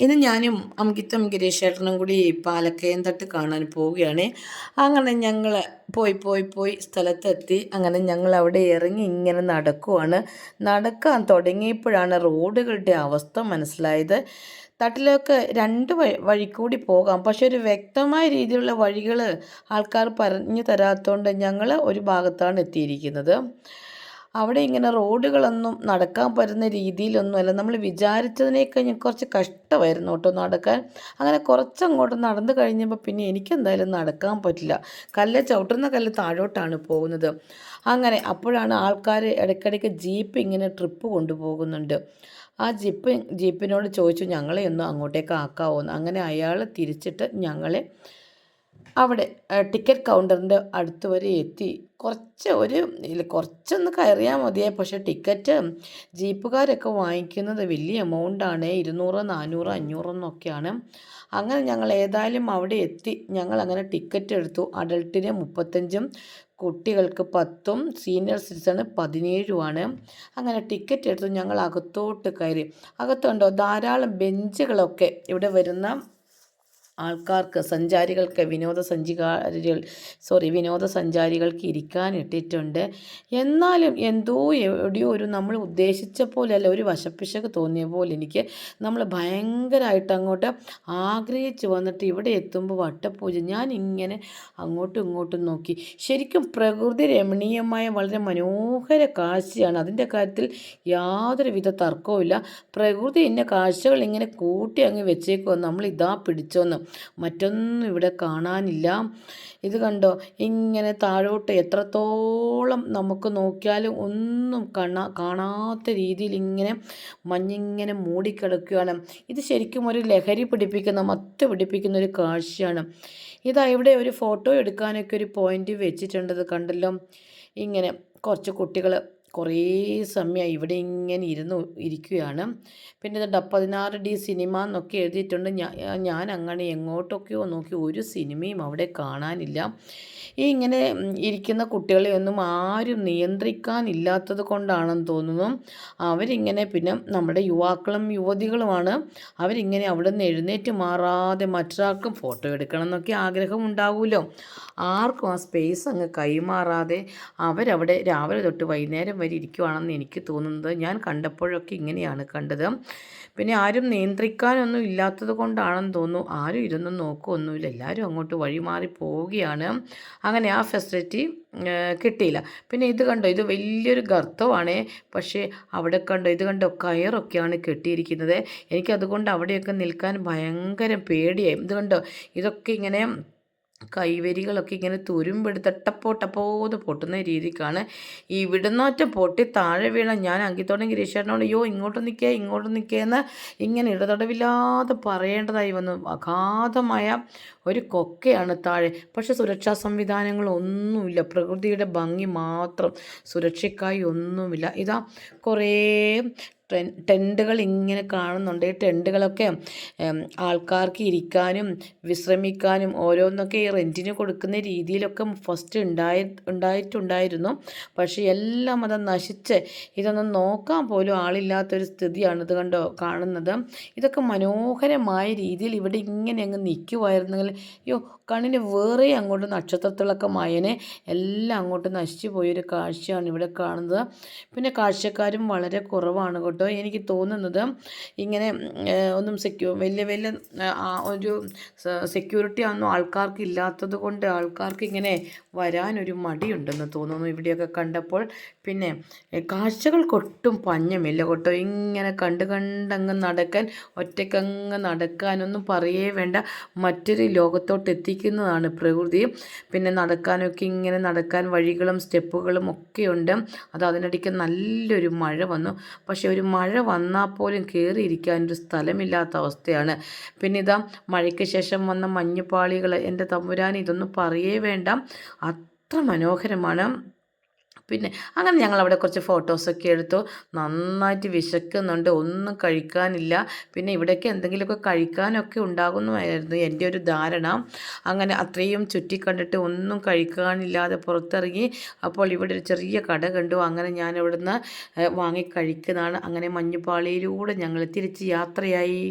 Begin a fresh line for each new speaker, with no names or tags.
ഇന്ന് ഞാനും അമികിത്തും ഗിരീഷേട്ടനും കൂടി പാലക്കയം തട്ട് കാണാൻ പോവുകയാണ്. അങ്ങനെ ഞങ്ങൾ പോയി പോയി പോയി സ്ഥലത്തെത്തി. അങ്ങനെ ഞങ്ങൾ അവിടെ ഇറങ്ങി ഇങ്ങനെ നടക്കുവാണ്. നടക്കാൻ തുടങ്ങിയപ്പോഴാണ് റോഡുകളുടെ അവസ്ഥ മനസ്സിലായത്. തട്ടിലൊക്കെ രണ്ട് വഴി കൂടി പോകാം. പക്ഷെ ഒരു വ്യക്തമായ രീതിയിലുള്ള വഴികൾ ആൾക്കാർ പറഞ്ഞു തരാത്തതുകൊണ്ട് ഞങ്ങൾ ഒരു ഭാഗത്താണ് എത്തിയിരിക്കുന്നത്. അവിടെ ഇങ്ങനെ റോഡുകളൊന്നും നടക്കാൻ പറ്റുന്ന രീതിയിലൊന്നും അല്ല. നമ്മൾ വിചാരിച്ചതിനേക്കഴിഞ്ഞ് കുറച്ച് കഷ്ടമായിരുന്നു കേട്ടോ നടക്കാൻ. അങ്ങനെ കുറച്ചങ്ങോട്ട് നടന്നു കഴിഞ്ഞപ്പോൾ പിന്നെ എനിക്കെന്തായാലും നടക്കാൻ പറ്റില്ല. കല്ല് ചവിട്ടുന്ന കല്ല് താഴോട്ടാണ് പോകുന്നത്. അങ്ങനെ അപ്പോഴാണ് ആൾക്കാർ ഇടയ്ക്കിടയ്ക്ക് ജീപ്പ് ഇങ്ങനെ ട്രിപ്പ് കൊണ്ടുപോകുന്നുണ്ട്. ആ ജീപ്പ് ജീപ്പിനോട് ചോദിച്ചു ഞങ്ങളെ ഒന്ന് അങ്ങോട്ടേക്ക് ആക്കാവോ? അങ്ങനെ അയാൾ തിരിച്ചിട്ട് ഞങ്ങളെ അവിടെ ടിക്കറ്റ് കൗണ്ടറിന്റെ അടുത്ത് വരെ എത്തി. കുറച്ച് ഒരു ഇല്ല കുറച്ചൊന്ന് കയറിയാൽ മതിയേ പക്ഷേ ടിക്കറ്റ് ജീപ്പുകാരൊക്കെ വാങ്ങിക്കുന്നത് വലിയ എമൗണ്ടാണ് ഇരുന്നൂറ് നാനൂറ് അഞ്ഞൂറെന്നൊക്കെയാണ് അങ്ങനെ ഞങ്ങൾ ഏതായാലും അവിടെ എത്തി. ഞങ്ങൾ അങ്ങനെ ടിക്കറ്റ് എടുത്തു. അഡൾട്ടിന് മുപ്പത്തഞ്ചും കുട്ടികൾക്ക് പത്തും സീനിയർ സിറ്റിസണ് പതിനേഴുമാണ്. അങ്ങനെ ടിക്കറ്റ് എടുത്തു ഞങ്ങൾ അകത്തോട്ട് കയറി. അകത്തുണ്ടോ? ധാരാളം ബെഞ്ചുകളൊക്കെ ഇവിടെ വരുന്ന ആൾക്കാർക്ക് സഞ്ചാരികൾക്ക് വിനോദസഞ്ചാരികൾ സോറി വിനോദസഞ്ചാരികൾക്ക് ഇരിക്കാൻ ഇട്ടിട്ടുണ്ട്. എന്നാലും എന്തോ എവിടെയോ ഒരു നമ്മൾ ഉദ്ദേശിച്ച പോലെയല്ല ഒരു വശപ്പിശക് തോന്നിയ പോലെ എനിക്ക് നമ്മൾ ഭയങ്കരമായിട്ട് അങ്ങോട്ട് ആഗ്രഹിച്ച് വന്നിട്ട് ഇവിടെ എത്തുമ്പോൾ വട്ടപ്പൂജ ഞാൻ ഇങ്ങനെ അങ്ങോട്ടും ഇങ്ങോട്ടും നോക്കി. ശരിക്കും പ്രകൃതി രമണീയമായ വളരെ മനോഹര കാഴ്ചയാണ്. അതിന്റെ കാര്യത്തിൽ യാതൊരുവിധ തർക്കവുമില്ല. പ്രകൃതി ഇന്ന കാഴ്ചകൾ ഇങ്ങനെ കൂട്ടി അങ്ങ് വെച്ചേക്കുമോ നമ്മൾ ഇതാ പിടിച്ചോന്ന്. മറ്റൊന്നും ഇവിടെ കാണാനില്ല. ഇത് കണ്ടോ? ഇങ്ങനെ താഴോട്ട് എത്രത്തോളം നമുക്ക് നോക്കിയാലും ഒന്നും കാണാ കാണാത്ത രീതിയിൽ ഇങ്ങനെ മഞ്ഞിങ്ങനെ മൂടിക്കിടക്കുകയാണ്. ഇത് ശരിക്കും ഒരു ലഹരി പിടിപ്പിക്കുന്ന മത്ത് പിടിപ്പിക്കുന്ന ഒരു കാഴ്ചയാണ്. ഇതാ ഇവിടെ ഒരു ഫോട്ടോ എടുക്കാനൊക്കെ ഒരു പോയിന്റ് വെച്ചിട്ടുണ്ടത് കണ്ടല്ലോ? ഇങ്ങനെ കുറച്ച് കുട്ടികൾ കുറേ സമയം ഇവിടെ ഇങ്ങനെ ഇരുന്ന് ഇരിക്കുകയാണ്. പിന്നെ ഇതുണ്ട് പതിനാറ് ഡി സിനിമ എന്നൊക്കെ എഴുതിയിട്ടുണ്ട്. ഞാൻ അങ്ങനെ എങ്ങോട്ടൊക്കെയോ നോക്കി ഒരു സിനിമയും അവിടെ കാണാനില്ല. ഈ ഇങ്ങനെ ഇരിക്കുന്ന കുട്ടികളെ ഒന്നും ആരും നിയന്ത്രിക്കാനില്ലാത്തത് കൊണ്ടാണെന്ന് തോന്നുന്നു. അവരിങ്ങനെ പിന്നെ നമ്മുടെ യുവാക്കളും യുവതികളുമാണ്. അവരിങ്ങനെ അവിടെ നിന്ന് എഴുന്നേറ്റ് മാറാതെ മറ്റൊരാൾക്കും ഫോട്ടോ എടുക്കണം എന്നൊക്കെ ആഗ്രഹം ഉണ്ടാവുമല്ലോ. ആർക്കും ആ സ്പേസ് അങ്ങ് കൈമാറാതെ അവരവിടെ രാവിലെ തൊട്ട് വൈകുന്നേരം വരെ ഇരിക്കുവാണെന്ന് എനിക്ക് തോന്നുന്നത്. ഞാൻ കണ്ടപ്പോഴൊക്കെ ഇങ്ങനെയാണ് കണ്ടത്. പിന്നെ ആരും നിയന്ത്രിക്കാനൊന്നും ഇല്ലാത്തത് കൊണ്ടാണെന്ന് തോന്നുന്നു. ആരും ഇരുന്ന് നോക്കുകയൊന്നുമില്ല എല്ലാവരും അങ്ങോട്ട് വഴിമാറി പോവുകയാണ്. അങ്ങനെ ആ ഫെസിലിറ്റി കിട്ടിയില്ല. പിന്നെ ഇത് കണ്ടോ? ഇത് വലിയൊരു ഗർത്തമാണ്. പക്ഷേ അവിടെ കണ്ടോ? ഇത് കണ്ടോ? കയറൊക്കെയാണ് കെട്ടിയിരിക്കുന്നത്. എനിക്കതുകൊണ്ട് അവിടെയൊക്കെ നിൽക്കാൻ ഭയങ്കര പേടിയായി. ഇത് കണ്ടോ? ഇതൊക്കെ ഇങ്ങനെ കൈവരികളൊക്കെ ഇങ്ങനെ തുരുമ്പെടുത്ത് ടപ്പോ ടപ്പോന്ന് പൊട്ടുന്ന രീതിക്കാണ്. ഈ വിടുന്നോറ്റം പൊട്ടി താഴെ വീണ ഞാൻ അങ്കിത്തോടം ഗിരീഷേട്ടനോട് അയ്യോ ഇങ്ങോട്ട് നിൽക്കേ ഇങ്ങോട്ട് നിൽക്കേന്ന് ഇങ്ങനെ ഇടതടവില്ലാതെ പറയേണ്ടതായി വന്നു. അഗാധമായ ഒരു കൊക്കയാണ് താഴെ. പക്ഷെ സുരക്ഷാ സംവിധാനങ്ങളൊന്നുമില്ല പ്രകൃതിയുടെ ഭംഗി മാത്രം സുരക്ഷയ്ക്കായി ഒന്നുമില്ല. ഇതാ കുറേ ടെന്റുകൾ ഇങ്ങനെ കാണുന്നുണ്ട്. ഈ ടെന്റുകളൊക്കെ ആൾക്കാർക്ക് ഇരിക്കാനും വിശ്രമിക്കാനും ഓരോന്നൊക്കെ ഈ റെന്റിന് കൊടുക്കുന്ന രീതിയിലൊക്കെ ഫസ്റ്റ് ഉണ്ടായി ഉണ്ടായിട്ടുണ്ടായിരുന്നു. പക്ഷേ എല്ലാം അത് നശിച്ച്. ഇതൊന്നും നോക്കാൻ പോലും ആളില്ലാത്തൊരു സ്ഥിതിയാണ് ഇത് കണ്ടോ കാണുന്നത്. ഇതൊക്കെ മനോഹരമായ രീതിയിൽ ഇവിടെ ഇങ്ങനെ അങ്ങ് നിൽക്കുമായിരുന്നെങ്കിൽ അയ്യോ കണ്ണിന് വേറെ അങ്ങോട്ട് നക്ഷത്രത്തിളക്കം മയനെ എല്ലാം അങ്ങോട്ട് നശിച്ചു പോയൊരു കാഴ്ചയാണ് ഇവിടെ കാണുന്നത്. പിന്നെ കാഴ്ചക്കാരും വളരെ കുറവാണ് കേട്ടോ. എനിക്ക് തോന്നുന്നത് ഇങ്ങനെ ഒന്നും സെക്യൂ വലിയ വലിയ ഒരു സെക്യൂരിറ്റി ഒന്നും ആൾക്കാർക്ക് ഇല്ലാത്തത് കൊണ്ട് ആൾക്കാർക്ക് ഇങ്ങനെ വരാനൊരു മടിയുണ്ടെന്ന് തോന്നുന്നു ഇവിടെയൊക്കെ കണ്ടപ്പോൾ. പിന്നെ കാഴ്ചകൾക്കൊട്ടും പഞ്ഞമില്ല കേട്ടോ. ഇങ്ങനെ കണ്ട് കണ്ടങ്ങ് നടക്കാൻ ഒറ്റക്കങ്ങ് നടക്കാനൊന്നും പറയേ വേണ്ട. മറ്റൊരു ലോകത്തോട്ട് എത്തിക്കുന്നതാണ് പ്രകൃതി. പിന്നെ നടക്കാനൊക്കെ ഇങ്ങനെ നടക്കാൻ വഴികളും സ്റ്റെപ്പുകളും ഒക്കെയുണ്ട്. അത് അതിനിടയ്ക്ക് നല്ലൊരു മഴ വന്നു. പക്ഷേ ഒരു മഴ വന്നാൽ പോലും കയറിയിരിക്കാൻ ഒരു സ്ഥലമില്ലാത്ത അവസ്ഥയാണ്. പിന്നെ ഇതാ മഴയ്ക്ക് ശേഷം വന്ന മഞ്ഞുപാളികൾ എന്റെ തമ്പുരാൻ ഇതൊന്നും പറയേ വേണ്ട. അത്ര മനോഹരമാണ്. പിന്നെ അങ്ങനെ ഞങ്ങൾ അവിടെ കുറച്ച് ഫോട്ടോസൊക്കെ എടുത്തു. നന്നായിട്ട് വിശക്കുന്നുണ്ട്. ഒന്നും കഴിക്കാനില്ല. പിന്നെ ഇവിടെയൊക്കെ എന്തെങ്കിലുമൊക്കെ കഴിക്കാനൊക്കെ ഉണ്ടാകുന്നതായിരുന്നു എന്റെ ഒരു ധാരണ. അങ്ങനെ അത്രയും ചുറ്റി കണ്ടിട്ട് ഒന്നും കഴിക്കാനില്ലാതെ പുറത്തിറങ്ങി. അപ്പോൾ ഇവിടെ ഒരു ചെറിയ കട കണ്ടു. അങ്ങനെ ഞാൻ ഇവിടുന്ന് വാങ്ങി കഴിക്കുന്നതാണ്. അങ്ങനെ മഞ്ഞുപാളിയിലൂടെ ഞങ്ങൾ തിരിച്ച് യാത്രയായി.